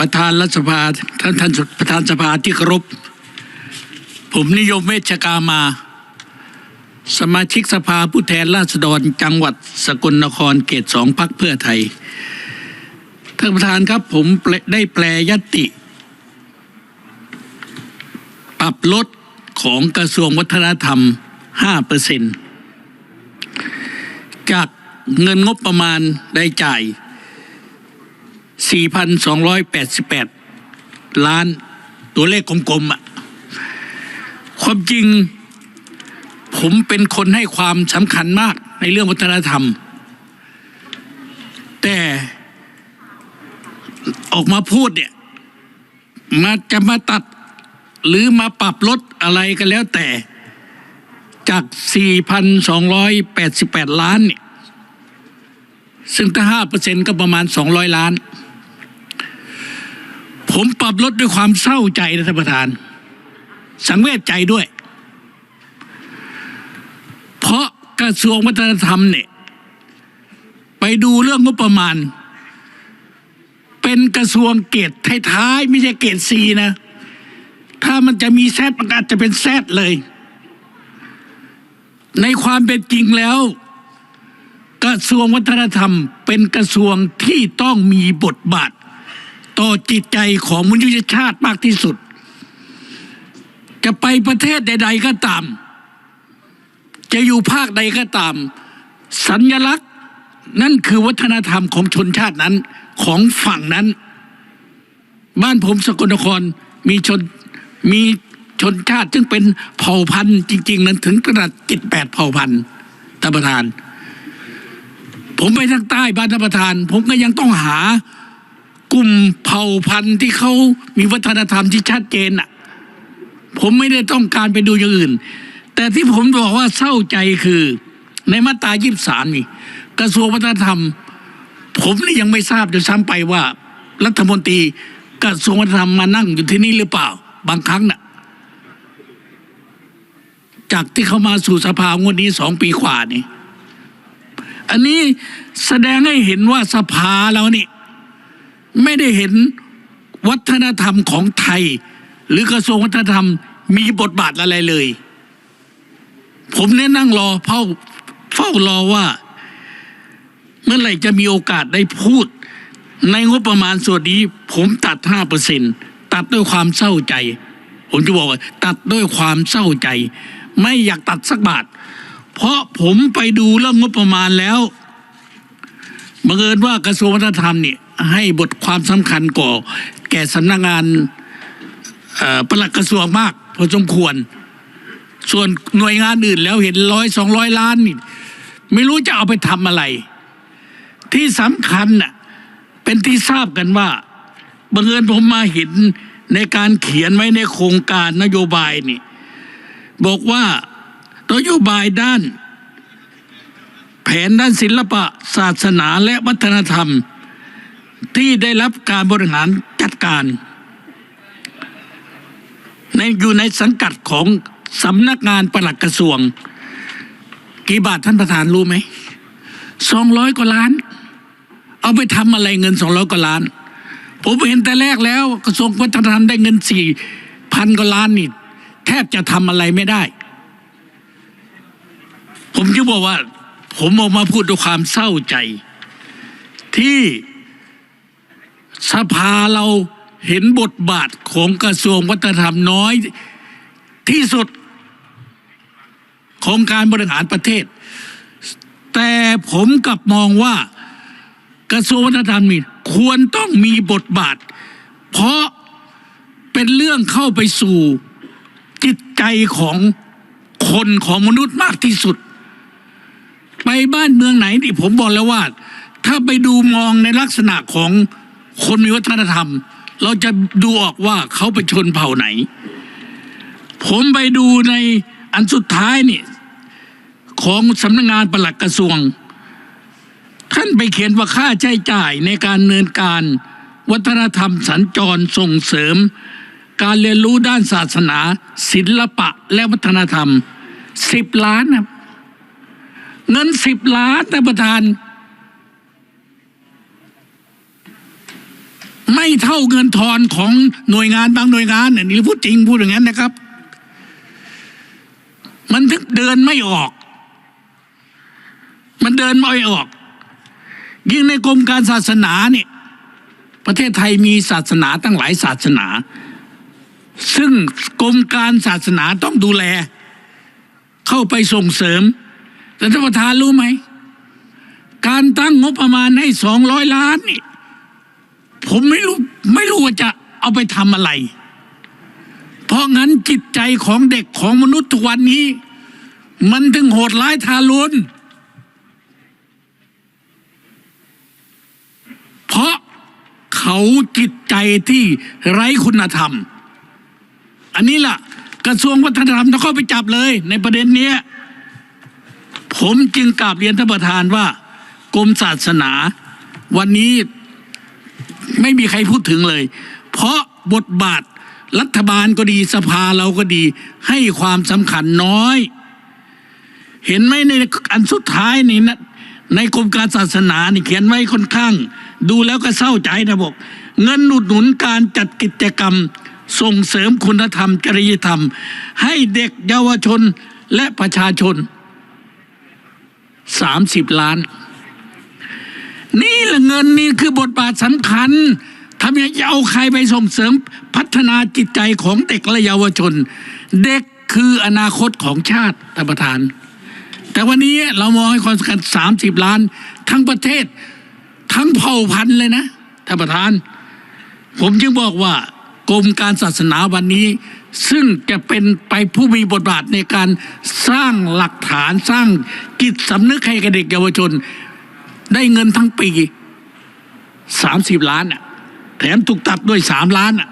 ประธานรัฐสภาท่านท่านประธานสภาที่เคารพผมนิยมเวชกามา สมาชิกสภาผู้แทนราษฎรจังหวัดสกลนครเขตสองพักเพื่อไทยท่านประธานครับผมได้แปลยติ ปรับลดของกระทรวงวัฒนธรรม5เปอร์เซ็นจากเงินงบประมาณได้จ่าย 4,288 ล้านตัวเลขกลมๆอะความจริง ผมเป็นคนให้ความสำคัญมากในเรื่องวัฒนธรรม แต่ออกมาพูดเนี่ยมาจะมาตัดหรือมาปรับลดอะไรก็แล้วแต่จาก 4,288 ล้านเนี่ยซึ่งถ้าห้าเปอร์เซ็นก็ประมาณ 200 ล้าน ผมปรับลดด้วยความเศร้าใจนะท่านประธาน สังเวชใจด้วย เพราะกระทรวงวัฒนธรรมเนี่ย ไปดูเรื่องงบประมาณ เป็นกระทรวงเกตท้ายๆไม่ใช่เกตซีนะ ถ้ามันจะมีแซดมันอาจจะเป็นแซดเลย ในความเป็นจริงแล้ว กระทรวงวัฒนธรรม เป็นกระทรวงที่ต้องมีบทบาท ต่อจิตใจของมนุษยชาติมากที่สุด จะไปประเทศใด ๆ ก็ตาม จะอยู่ภาคใดก็ตาม สัญลักษณ์นั่นคือวัฒนธรรมของชนชาตินั้นของฝั่งนั้น บ้านผมสกลนครมีชนมีชนชาติ ซึ่งเป็นเผ่าพันธุ์จริง ๆ นั้นถึงขนาดจิตแปดเผ่าพันธุ์ท่านประธาน ผมไปทางใต้บ้านท่านประธาน ผมก็ยังต้องหา กลุ่มเผ่าพันธุ์ที่เขามีวัฒนธรรมที่ชัดเจนอะ ผมไม่ได้ต้องการไปดูอย่างอื่น แต่ที่ผมบอกว่าเศร้าใจคือ ในมาตรายี่สามนี่ กระทรวงวัฒนธรรม ผมนี่ยังไม่ทราบจะซ้ำไปว่า รัฐมนตรีกระทรวงวัฒนธรรมมานั่งอยู่ที่นี่หรือเปล่า บางครั้งน่ะ จากที่เขามาสู่สภางวดนี้สองปีกว่านี่อันนี้แสดงให้เห็นว่าสภาเรานี่ ไม่ได้เห็นวัฒนธรรมของไทย หรือกระทรวงวัฒนธรรมมีบทบาทอะไรเลย ผมเนี่ยนั่งรอเฝ้าเฝ้ารอว่า เมื่อไหร่จะมีโอกาสได้พูด ในงบประมาณส่วนนี้ ผมตัดห้าเปอร์เซ็นตัดด้วยความเศร้าใจ ผมจะบอกว่า ตัดด้วยความเศร้าใจ ไม่อยากตัดสักบาท เพราะผมไปดูเรื่องงบประมาณแล้วบังเอิญว่ากระทรวงวัฒนธรรมเนี่ย ให้บทความสำคัญก่อ แก่สำนักงานเอ่อปลัดกระทรวงมากพอสมควร ส่วนหน่วยงานอื่นแล้วเห็นร้อยสองร้อยล้านนี่ไม่รู้จะเอาไปทำอะไร ที่สำคัญน่ะเป็นที่ทราบกันว่าบังเอิญผมมาเห็นในการเขียนไว้ในโครงการนโยบายนี่ บอกว่านโยบายด้าน แผนด้านศิลปะ ศาสนาและวัฒนธรรม ที่ได้รับการบริหารจัดการ ในอยู่ในสังกัดของสำนักงานปลัดกระทรวง กี่บาทท่านประธานรู้ไหมสองร้อยกว่าล้าน เอาไปทำอะไรเงินสองร้อยกว่าล้าน ผมเห็นแต่แรกแล้ว กระทรวงวัฒนธรรมได้เงินสี่พันกว่าล้านนี่แทบจะทำอะไรไม่ได้ ผมจะบอกว่า ผมออกมาพูดด้วยความเศร้าใจ ที่ สภาเราเห็นบทบาทของกระทรวงวัฒนธรรมน้อยที่สุดของการบริหารประเทศ แต่ผมกลับมองว่ากระทรวงวัฒนธรรมนี่ควรต้องมีบทบาท เพราะเป็นเรื่องเข้าไปสู่จิตใจของคนของมนุษย์มากที่สุด ไปบ้านเมืองไหนที่ผมบอกแล้วว่า ถ้าไปดูมองในลักษณะของ คนมีวัฒนธรรม เราจะดูออกว่าเขาเป็นชนเผ่าไหน ผมไปดูในอันสุดท้ายนี่ ของสำนักงานปลัดกระทรวง ท่านไปเขียนว่าค่าใช้จ่ายในการเนินการวัฒนธรรมสัญจรส่งเสริม การเรียนรู้ด้านศาสนา ศิลปะและวัฒนธรรมสิบล้านนะเงินสิบล้านท่ประธาน ไม่เท่าเงินทอนของหน่วยงานบางหน่วยงานเนี่ยนี่พูดจริงพูดอย่างนั้นนะครับ มันถึงเดินไม่ออก มันเดินไม่ออก ยิ่งในกรมการศาสนาเนี่ยประเทศไทยมีศาสนาตั้งหลายศาสนา ซึ่งกรมการศาสนาต้องดูแล เข้าไปส่งเสริมแต่ท่านประธานรู้ไหม การตั้งงบประมาณให้สองร้อยล้านนี่ ผมไม่รู้ไม่รู้ว่าจะเอาไปทำอะไร เพราะงั้นจิตใจของเด็กของมนุษย์ทุกวันนี้ มันถึงโหดร้ายทารุณเพราะเขาจิตใจที่ไร้คุณธรรม อันนี้ล่ะ กระทรวงวัฒนธรรมต้องเข้าไปจับเลย ในประเด็นเนี้ยผมจึงกราบเรียนท่านประธานว่ากรมศาสนา วันนี้ ไม่มีใครพูดถึงเลย เพราะบทบาทรัฐบาลก็ดีสภาเราก็ดี ให้ความสำคัญน้อย เห็นไหมในอันสุดท้ายนี่นะในกรมการศาสนานี่เขียนไว้ค่อนข้าง ดูแล้วก็เศร้าใจนะบอก เงินหนุนหนุนการจัดกิจกรรมส่งเสริมคุณธรรม จริยธรรม ให้เด็กเยาวชนและประชาชนสามสิบล้าน นี่แหละเงินนี่คือบทบาทสำคัญทำยังไงจะเอาใครไปส่งเสริมพัฒนาจิตใจของเด็กและเยาวชน เด็กคืออนาคตของชาติท่านประธาน แต่วันนี้เรามองให้ความสำคัญสามสิบล้าน ทั้งประเทศ ทั้งเผ่าพันธุ์เลยนะท่านประธาน ผมจึงบอกว่ากรมการศาสนาวันนี้ ซึ่งจะเป็นไปผู้มีบทบาทในการสร้างหลักฐานสร้างจิตสำนึกให้กับเด็กเยาวชน ได้เงินทั้งปีสามสิบล้านอะ แถมถูกตัดด้วยสามล้านอะ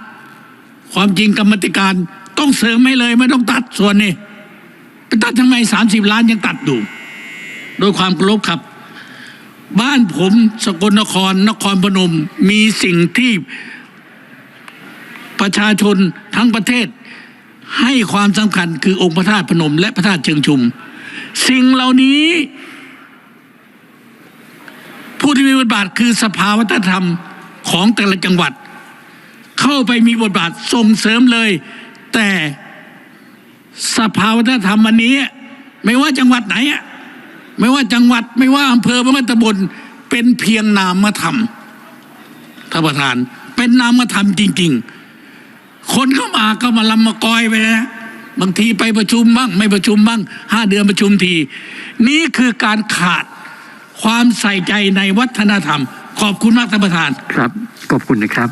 ความจริงกรรมธิการต้องเสริมให้เลยไม่ต้องตัดส่วนนี้ไปตัดทำไมสามสิบล้านยังตัดอยู่โดยความเคารพครับ บ้านผมสกลนครนครพนมมีสิ่งที่ประชาชนทั้งประเทศให้ความสำคัญคือองค์พระธาตุพนม และพระธาตุเชิงชุม สิ่งเหล่านี้ ผู้ที่มีบทบาทคือสภาวัฒนธรรมของแต่ละจังหวัด เข้าไปมีบทบาทส่งเสริมเลย แต่สภาวัฒนธรรมวันนี้ ไม่ว่าจังหวัดไหนอะไม่ว่าจังหวัดไม่ว่าอำเภอไม่ว่าตำบลเป็นเพียงนามธรรมท่านประธาน เป็นนามธรรมจริง ๆ คนเข้ามาก็มาลำมากอยไปนะบางทีไปประชุมบ้าง ไม่ประชุมบ้างห้าเดือนประชุมที นี่คือการขาด ความใส่ใจในวัฒนธรรม ขอบคุณมากท่านประธานครับ ขอบคุณนะครับ